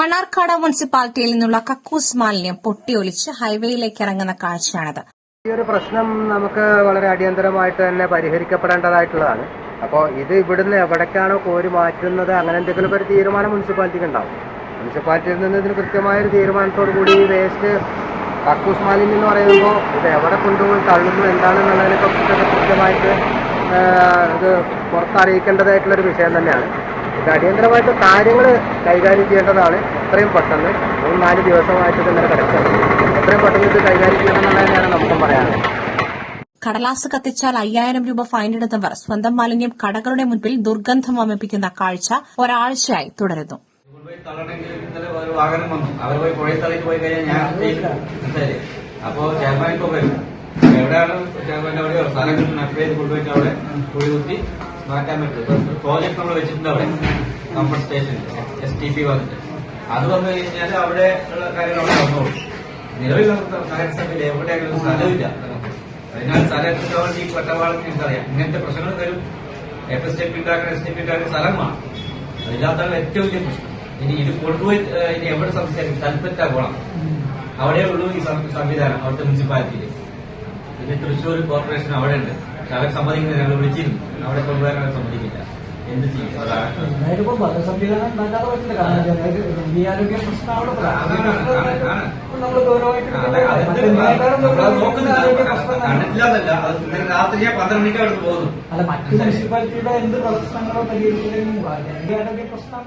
മണ്ണാർക്കാട് മുനിസിപ്പാലിറ്റിയിൽ നിന്നുള്ള കക്കൂസ് മാലിന്യം പൊട്ടിയൊലിച്ച് ഹൈവേയിലേക്ക് ഇറങ്ങുന്ന കാഴ്ചയാണത്. ഈ ഒരു പ്രശ്നം നമുക്ക് വളരെ അടിയന്തരമായിട്ട് തന്നെ പരിഹരിക്കപ്പെടേണ്ടതായിട്ടുള്ളതാണ്. അപ്പോൾ ഇത് ഇവിടുന്ന് എവിടേക്കാണോ കോരി മാറ്റുന്നത് അങ്ങനെ എന്തെങ്കിലും ഒരു തീരുമാനം മുനിസിപ്പാലിറ്റിക്ക് ഉണ്ടാവും. മുനിസിപ്പാലിറ്റിയിൽ നിന്ന് ഇതിന് കൃത്യമായ ഒരു തീരുമാനത്തോടു കൂടി ഈ വേസ്റ്റ് കക്കൂസ് മാലിന്യം എന്ന് പറയുമ്പോൾ ഇത് എവിടെ കൊണ്ടുപോയി തള്ളുന്നു എന്താണെന്നുള്ളതിനെ കുറിച്ചൊക്കെ കൃത്യമായിട്ട് ഇത് പുറത്തറിയിക്കേണ്ടതായിട്ടുള്ളൊരു വിഷയം തന്നെയാണ്. അടിയന്തരമായിട്ട് കാര്യങ്ങൾ കൈകാര്യം ചെയ്യേണ്ടതാണ്. എത്രയും പെട്ടെന്ന്. മൂന്ന് നാല് ദിവസമായിട്ട് ഇന്നലെ കിടക്കുന്നത് എത്രയും പെട്ടെന്ന് ഇത് കൈകാര്യം ചെയ്യണം എന്നുള്ളതിനാണ് നമുക്കും പറയാനുള്ളത്. കടലാസ് കത്തിച്ചാൽ അയ്യായിരം രൂപ ഫൈനിടുന്നവർ സ്വന്തം മാലിന്യം കടകളുടെ മുൻപിൽ ദുർഗന്ധം വമിപ്പിക്കുന്ന കാഴ്ച ഒരാഴ്ചയായി തുടരുന്നു. ഒരു വാഹനം വന്നു. അവർ പോയി പുഴയിൽ തള്ളിട്ട് പോയി കഴിഞ്ഞാൽ ഞാൻ അപ്പോ ചെയർമാൻ ഇപ്പൊ വരും. എവിടെയാണ് ചെയർമാൻ അവിടെ? സ്ഥലം കിട്ടുന്ന അപ്പേര് കൊണ്ടുപോയിട്ട് അവിടെ കുഴി കുത്തി മാറ്റാൻ പറ്റും പ്രോജക്ട് നമ്മൾ വെച്ചിട്ടുണ്ട് അവിടെ. കമ്പൺ സ്റ്റേഷൻ എസ് ടി പി വന്നിട്ട്. അത് വന്നു കഴിഞ്ഞാൽ അവിടെ ഉള്ള കാര്യങ്ങൾ അവിടെ വന്നോളൂ. നിലവിൽ നമുക്ക് നഗരസഭയിൽ എവിടെയാണെങ്കിലും സ്ഥലമില്ല അതിനാൽ സ്ഥലം ഈ പട്ടവാളത്തിന് എനിക്കറിയാം ഇങ്ങനത്തെ പ്രശ്നങ്ങൾ വരും. എഫ് എസ് ടി പി ഉണ്ടാക്കുന്ന എസ് ടി പി ഉണ്ടാക്കുന്ന സ്ഥലമാണ് വേണം. അതില്ലാത്താണ് ഏറ്റവും വലിയ പ്രശ്നം. ഇനി ഇത് കൊണ്ടുപോയി ഇനി എവിടെ സംസ്കരിക്കും കൽപ്പറ്റ കോളം. അവിടെ ഉള്ളൂ ഈ സംവിധാനം അവിടുത്തെ മുനിസിപ്പാലിറ്റിയിൽ പിന്നെ തൃശ്ശൂർ കോർപ്പറേഷൻ അവിടെ ഉണ്ട് പക്ഷെ അവരെ സമ്മതിക്കുന്നത് ഞങ്ങൾ വിളിച്ചിരുന്നു. അവിടെ കൊണ്ടുവരാൻ അവരെ സമ്മതിക്കില്ല. എന്ത് ചെയ്യും? അതാണ് ഇതിപ്പോ ഭരണ സംവിധാനം ഉണ്ടാക്കാതെ പറ്റില്ല. കാരണം ജനങ്ങൾക്ക്. നമ്മൾ ഗൗരവമായിട്ട് പന്ത്രണ്ട് അല്ല മറ്റു മുനിസിപ്പാലിറ്റിയുടെ എന്ത് പ്രശ്നങ്ങളോ പരിഹരിച്ചില്ലെങ്കിലും ആരോഗ്യ പ്രശ്നം